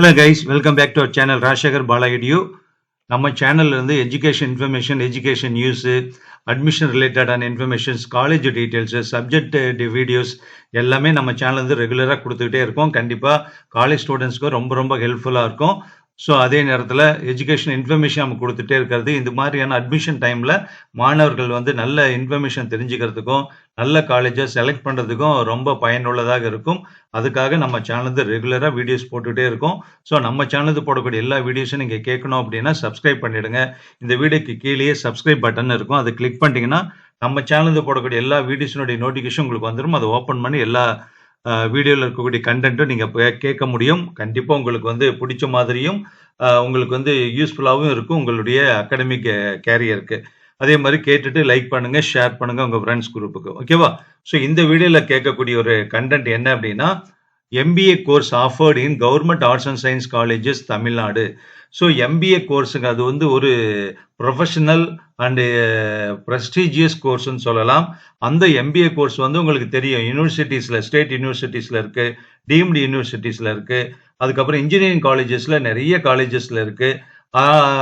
Hello guys welcome back to our channel Rajasekar பாலாயிடியூ நம்ம சேனல்ல இருந்து education information education news admission ரிலேட்டடான informations college details subject videos எல்லாமே நம்ம சேனல் வந்து ரெகுலராக கொடுத்துக்கிட்டே இருக்கோம். கண்டிப்பாக காலேஜ் ஸ்டூடெண்ட்ஸ்க்கு ரொம்ப ரொம்ப ஹெல்ப்ஃபுல்லாக இருக்கும். ஸோ அதே நேரத்தில் எஜுகேஷன் இன்ஃபர்மேஷன் நம்ம கொடுத்துட்டே இருக்கிறது. இந்த மாதிரியான அட்மிஷன் டைமில் மாணவர்கள் வந்து நல்ல இன்ஃபர்மேஷன் தெரிஞ்சுக்கிறதுக்கும் நல்ல காலேஜை செலக்ட் பண்ணுறதுக்கும் ரொம்ப பயனுள்ளதாக இருக்கும். அதுக்காக நம்ம சேனலுக்கு ரெகுலராக வீடியோஸ் போட்டுகிட்டே இருக்கோம். ஸோ நம்ம சேனலுக்கு போடக்கூடிய எல்லா வீடியோஸும் நீங்கள் கேட்கணும் அப்படின்னா சப்ஸ்கிரைப் பண்ணிவிடுங்க இந்த வீடியோக்கு கீழேயே சப்ஸ்கிரைப் பட்டன் இருக்கும். அதை கிளிக் பண்ணிட்டீங்கன்னா நம்ம சேனலுக்கு போடக்கூடிய எல்லா வீடியோஸினுடைய நோட்டிஃபிகேஷன் உங்களுக்கு வந்துடும் அதை ஓப்பன் பண்ணி எல்லா வீடியோவில் இருக்கக்கூடிய கண்டென்ட்டும் நீங்கள் கேட்க முடியும். கண்டிப்பாக உங்களுக்கு வந்து பிடிச்ச மாதிரியும் உங்களுக்கு வந்து யூஸ்ஃபுல்லாகவும் இருக்கும். உங்களுடைய அகாடமிக் கேரியருக்கு அதே மாதிரி கேட்டுட்டு லைக் பண்ணுங்கள் ஷேர் பண்ணுங்கள் உங்கள் ஃப்ரெண்ட்ஸ் குரூப்புக்கு ஓகேவா ஸோ இந்த வீடியோவில் கேட்கக்கூடிய ஒரு கண்டென்ட் என்ன அப்படின்னா MBA course offered in government arts and science colleges Tamil Nadu. So MBA கோர்ஸுங்க அது வந்து ஒரு ப்ரொஃபஷனல் அண்டு ப்ரெஸ்டீஜியஸ் கோர்ஸ்னு சொல்லலாம். அந்த எம்பிஏ கோர்ஸ் வந்து உங்களுக்கு தெரியும். யூனிவர்சிட்டிஸில் ஸ்டேட் யூனிவர்சிட்டிஸில் இருக்குது டீம்டு யூனிவர்சிட்டிஸில் இருக்குது அதுக்கப்புறம் இன்ஜினியரிங் காலேஜஸில் நிறைய காலேஜஸில் இருக்குது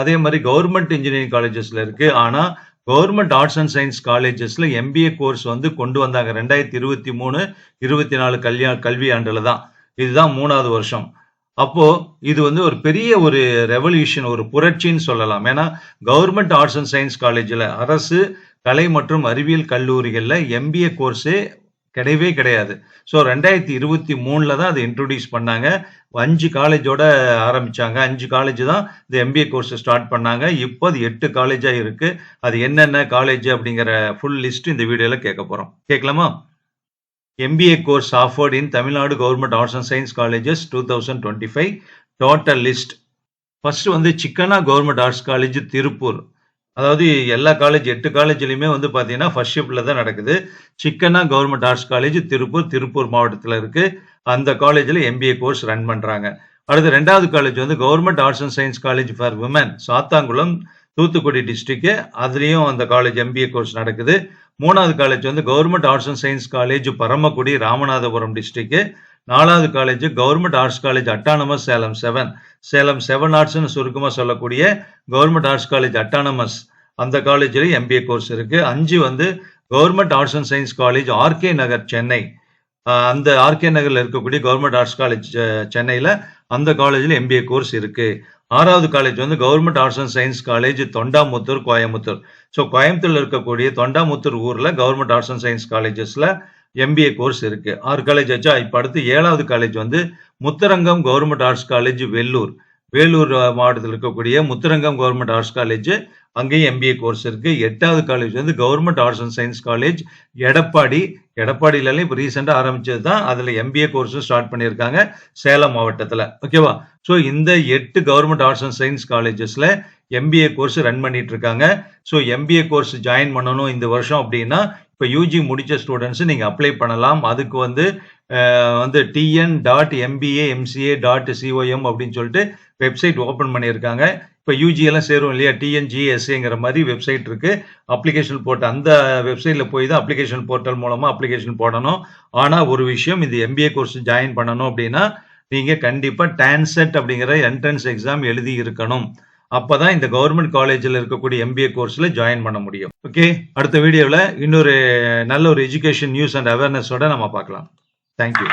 அதே மாதிரி கவர்மெண்ட் இன்ஜினியரிங் காலேஜஸில் இருக்குது ஆனால் கவர்மெண்ட் ஆர்ட்ஸ் அண்ட் சயின்ஸ் காலேஜஸில் எம்பிஏ கோர்ஸ் வந்து கொண்டு வந்தாங்க. ரெண்டாயிரத்தி இருபத்தி மூணு இருபத்தி நாலு கல்யா கல்வி ஆண்டில் தான். இதுதான் மூணாவது வருஷம். அப்போ இது வந்து ஒரு பெரிய ஒரு ரெவல்யூஷன் ஒரு புரட்சின்னு சொல்லலாம். ஏன்னா கவர்மெண்ட் ஆர்ட்ஸ் அண்ட் சயின்ஸ் காலேஜில் அரசு கலை மற்றும் அறிவியல் கல்லூரிகளில் எம்பிஏ கோர்ஸே கிடையவே கிடையாது. ஸோ ரெண்டாயிரத்தி இருபத்தி மூணில் தான் அதை இன்ட்ரடியூஸ் பண்ணாங்க. அஞ்சு காலேஜோட ஆரம்பிச்சாங்க. அஞ்சு காலேஜ் தான் இந்த எம்பிஏ கோர்ஸ் ஸ்டார்ட் பண்ணாங்க. இப்போ அது எட்டு காலேஜாக இருக்குது அது என்னென்ன காலேஜ் அப்படிங்கிற ஃபுல் லிஸ்ட் இந்த வீடியோவில் கேட்க போகிறோம் கேட்கலாமா? MBA course offered in Tamil Nadu government arts and science colleges two thousand twenty five total list first வந்து Chikkanna government arts college Tiruppur அதாவது எல்லா காலேஜ் எட்டு காலேஜ்லையுமே வந்து பார்த்தீங்கன்னா ஃபர்ஸ்ட் ஷிஃப்டில் தான் நடக்குது. Chikkanna government arts college Tiruppur Tiruppur மாவட்டத்தில் இருக்குது அந்த காலேஜில் எம்பிஏ கோர்ஸ் ரன் பண்ணுறாங்க அடுத்து ரெண்டாவது காலேஜ் வந்து government arts and science college for women Sathankulam Thoothukudi district அதுலேயும் அந்த காலேஜ் எம்பிஏ கோர்ஸ் நடக்குது. மூணாவது காலேஜ் வந்து government arts and science college Paramakudi Ramanathapuram district நாலாவது college government arts college autonomous Salem seven Salem seven ஆர்ட்ஸ்னு சுருக்கமாக சொல்லக்கூடிய government arts college autonomous அந்த காலேஜில் எம்பிஏ கோர்ஸ் இருக்குது அஞ்சு வந்து government arts and science college RK Nagar Chennai. அந்த RK நகரில் இருக்கக்கூடிய கவர்மெண்ட் ஆர்ட்ஸ் காலேஜ் சென்னையில் அந்த காலேஜில் எம்பிஏ கோர்ஸ் இருக்குது ஆறாவது காலேஜ் வந்து government arts and science college Thondamuthur Coimbatore. So கோயம்புத்தூரில் இருக்கக்கூடிய தொண்டாமுத்தூர் ஊரில் கவர்மெண்ட் ஆர்ட்ஸ் அண்ட் சயின்ஸ் காலேஜஸில் எம்பிஏ கோர்ஸ் இருக்கு. ஆறு காலேஜ் ஆச்சா? இப்போ அடுத்து ஏழாவது காலேஜ் வந்து Mutharangam government arts college Vellur Vellore மாவட்டத்தில் இருக்கக்கூடிய முத்தரங்கம் கவர்மெண்ட் ஆர்ட்ஸ் காலேஜ் அங்கேயும் எம்பிஏ கோர்ஸ் இருக்கு. எட்டாவது காலேஜ் வந்து government arts and science college Edappadi. எடப்பாடியில இப்போ ரீசெண்டாக ஆரம்பிச்சது தான் அதில் எம்பிஏ கோர்ஸும் ஸ்டார்ட் பண்ணியிருக்காங்க சேலம் மாவட்டத்தில். ஓகேவா ஸோ இந்த எட்டு கவர்மெண்ட் ஆர்ட்ஸ் அண்ட் சயின்ஸ் காலேஜஸில் எம்பிஏ கோர்ஸ் ரன் பண்ணிட்டு இருக்காங்க. ஸோ எம்பிஏ கோர்ஸ் ஜாயின் பண்ணணும் இந்த வருஷம் அப்படின்னா இப்போ யூஜி முடிச்ச ஸ்டூடெண்ட்ஸ் நீங்கள் அப்ளை பண்ணலாம். அதுக்கு வந்து வந்து TN dot MBA MCA dot COM அப்படின்னு சொல்லிட்டு வெப்சைட் ஓப்பன் பண்ணியிருக்காங்க. இப்போ யூஜி எல்லாம் சேரும் இல்லையா? டிஎன்ஜிஎஸ்ஏங்கிற மாதிரி வெப்சைட் இருக்கு. அப்ளிகேஷன் போட்டு அந்த வெப்சைட்ல போய் தான் அப்ளிகேஷன் போர்ட்டல் மூலமா அப்ளிகேஷன் போடணும். ஆனா ஒரு விஷயம் இந்த எம்பிஏ கோர்ஸ் ஜாயின் பண்ணணும் அப்படின்னா நீங்க கண்டிப்பா டான்செட் அப்படிங்கிற என்ட்ரன்ஸ் எக்ஸாம் எழுதி இருக்கணும். அப்பதான் இந்த கவர்மெண்ட் காலேஜில் இருக்கக்கூடிய எம்பிஏ கோர்ஸ்ல ஜாயின் பண்ண முடியும். ஓகே அடுத்த வீடியோவில் இன்னொரு நல்ல ஒரு எஜுகேஷன் நியூஸ் அண்ட் அவேர்னஸோட நம்ம பார்க்கலாம். தேங்க்யூ